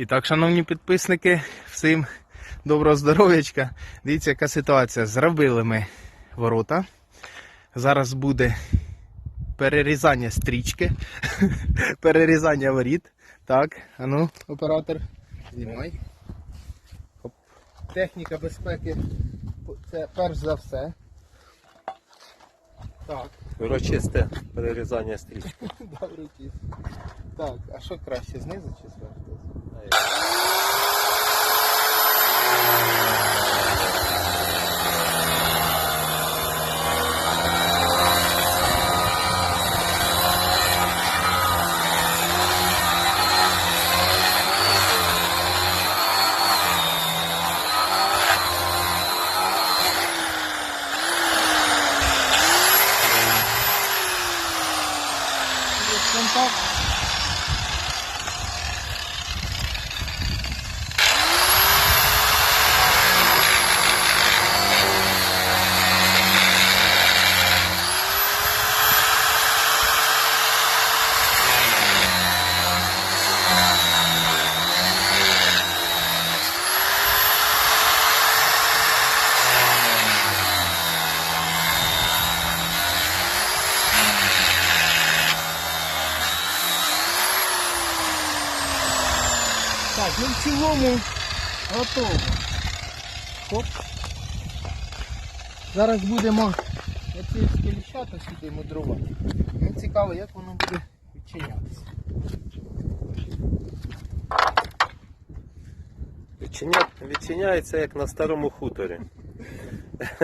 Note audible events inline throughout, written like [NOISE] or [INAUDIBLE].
І так, шановні підписники, всім доброго здоров'ячка. Дивіться, яка ситуація. Зробили ми ворота. Зараз буде перерізання стрічки, [LAUGHS] перерізання воріт. Так, а ну, оператор, знімай. Техніка безпеки це перш за все. Так, Урочисте перерізання стрічки. [LAUGHS] Так, а що краще, знизу чи зверху? Так, ну в цілому готово. Хоп. Зараз будемо оці скеліщата сюди мудрувати. Мені цікаво, як воно буде відчинятися. Відчиня... Відчиняється як на старому хуторі. [LAUGHS]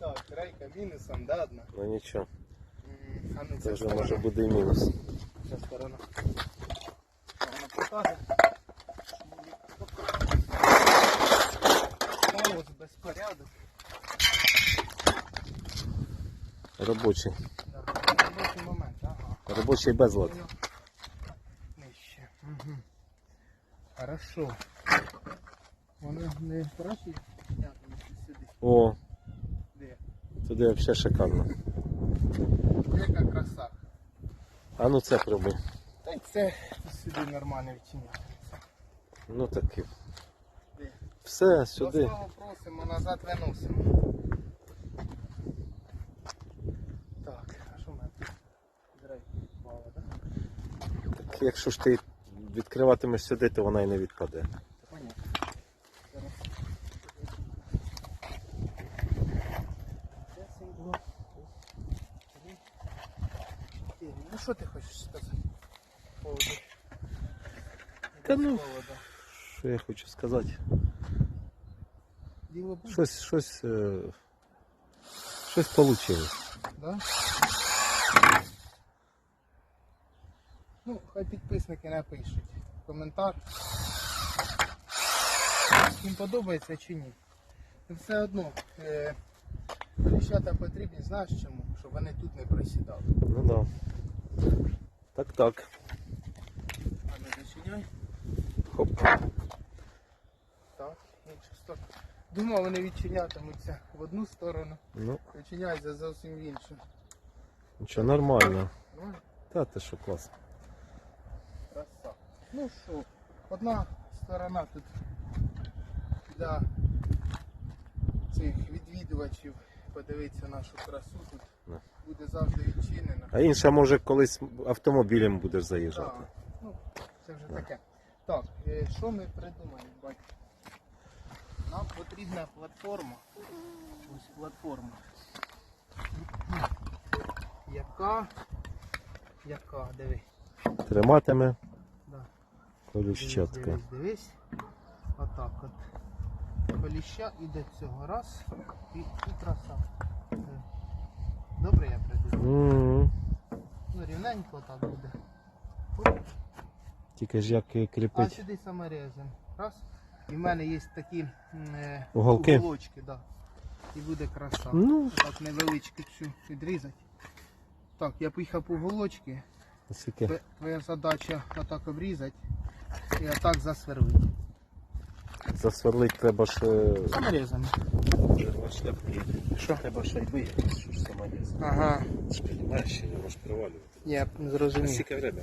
Так, рейка мінусом, да, одна? Ну нічого, А ну це це вже може буде і мінус. Ця сторона. Вона покаже. Робочий. Робочий момент, ага. Робочий безлад. Нижче. Угу. Хорошо. Воно не краще сюди. О, Де? туди взагалі шикарно. Яка краса. А ну це пробуй. Та й це сюди нормально відчиняється. Ну таки. Все, сюди. До просимо, назад виносимо. Так, а що в мене? Дрейк впала, так? Так, якщо ж ти відкриватимеш сюди, то вона і не відпаде. Ну що ти хочеш сказати? поводу? Та ну. Що я хочу сказати? Діло буде, Щось, щось, е, щось вийшло. да? Ну, хай підписники напишуть коментар. Їм подобається чи ні. Ну, Все одно, е, дівчата потрібні, знаєш чому? Щоб вони тут не просідали. Ну да. Так, так. А не зачиняй. Хоп. Так, іншу сторону. Думав, вони відчинятимуться в одну сторону, Ну, відчиняються зовсім в іншу. нічого, нормально. Ну, Та ти що класно. Ну що, одна сторона тут для цих відвідувачів подивитися нашу красу тут буде завжди відчинена. А інша може колись автомобілем будеш заїжджати. Так, ну, це вже таке. Так, е, що ми придумаємо, батько? Нам потрібна платформа. Ось платформа. Яка? Яка? Диви. Триматиме. Колющатка. Дивись, дивись. Отак от. Коліща і до цього. Раз. І, і краса. Добре я придумав. М, Ну, рівненько так буде. Оп. Тільки ж як А кріпить. сюди саморезом. Раз. І в мене є такі е, Уголки? уголочки, да. І буде краса. Ну, Так невеличкі цю відрізати. Так, я поїхав по уголочки. скільки. Тве- Твоя задача отак обрізати і отак засверлити. Засверлить треба ж. Саморезом. Що? Треба шайби, що ж саморіз. Ага, Сподіваєш, що ж привалювати. я зрозумів. Скільки время?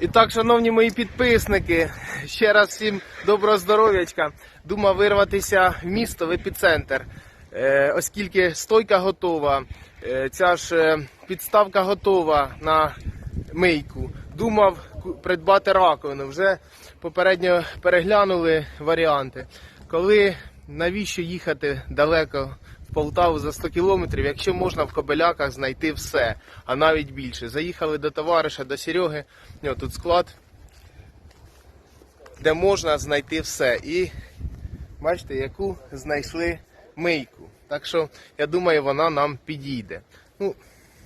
І так, шановні мої підписники, ще раз всім доброго здоров'ячка. Думав вирватися в місто, в епіцентр. Е, оскільки стойка готова, е, ця ж е, підставка готова на мийку. Думав придбати раковину. Вже попередньо переглянули варіанти. Коли навіщо їхати далеко в Полтаву за 100 кілометрів, якщо можна в Кобеляках знайти все, а навіть більше. Заїхали до товариша, до Сереги, нього тут склад, де можна знайти все. І бачите, яку знайшли мийку. Так що я думаю, вона нам підійде. Ну,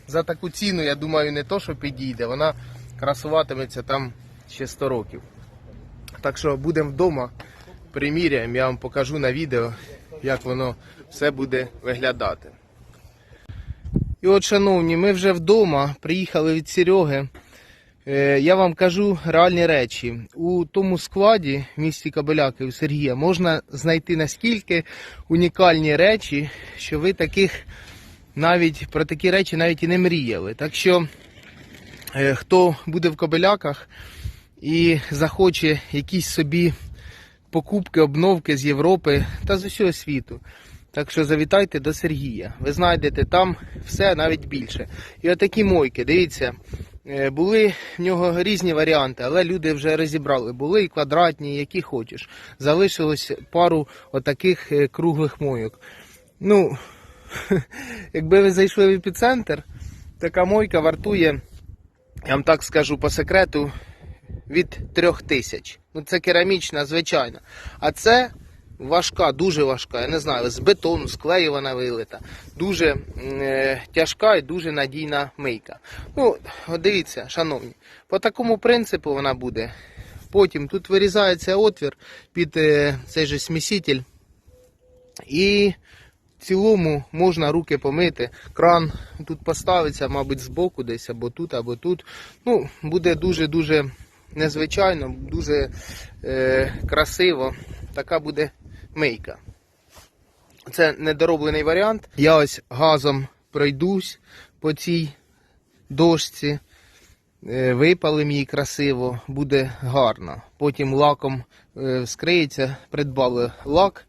за таку ціну, я думаю, не то, що підійде, вона красуватиметься там ще 100 років. Так що будемо вдома, приміряємо, я вам покажу на відео, як воно все буде виглядати. І от, шановні, ми вже вдома, приїхали від Сереги. Е, Я вам кажу реальні речі. У тому складі в місті Кабеляки у Сергія можна знайти наскільки унікальні речі, що ви таких навіть про такі речі навіть і не мріяли. Так що, хто буде в Кобеляках і захоче якісь собі покупки, обновки з Європи та з усього світу. Так що завітайте до Сергія. Ви знайдете там все навіть більше. І отакі мойки, дивіться, е, були в нього різні варіанти, але люди вже розібрали. Були і квадратні, які хочеш. Залишилось пару отаких е, круглих мойок. Ну, [LAUGHS] якби ви зайшли в епіцентр, така мойка вартує, я вам так скажу по секрету, від трьох тисяч. Ну це керамічна, звичайно. А це важка, дуже важка. Я не знаю, з бетону, з вилита. Дуже е, тяжка і дуже надійна мийка. Ну, дивіться, шановні, по такому принципу вона буде. Потім тут вирізається отвір під е, цей же сміситель. І в цілому можна руки помити. Кран тут поставиться, мабуть, збоку десь, або тут, або тут. Ну, буде дуже-дуже незвичайно, дуже е, красиво. Така буде мийка. Це недороблений варіант. Я ось газом пройдусь по цій дошці. Е, Випалим її красиво, буде гарно. Потім лаком е, вскриється, придбали лак.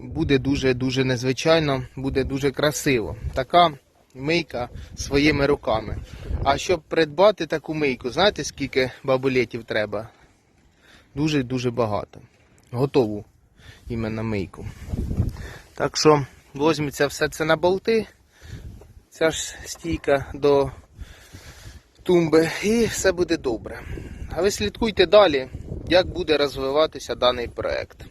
Буде дуже-дуже незвичайно, буде дуже красиво. Така мийка своїми руками. А щоб придбати таку мийку, знаєте, скільки бабулетів треба? Дуже-дуже багато. Готову іменно мийку. Так що візьметься все це на болти. Ця ж стійка до тумби і все буде добре. А ви слідкуйте далі, як буде розвиватися даний проект.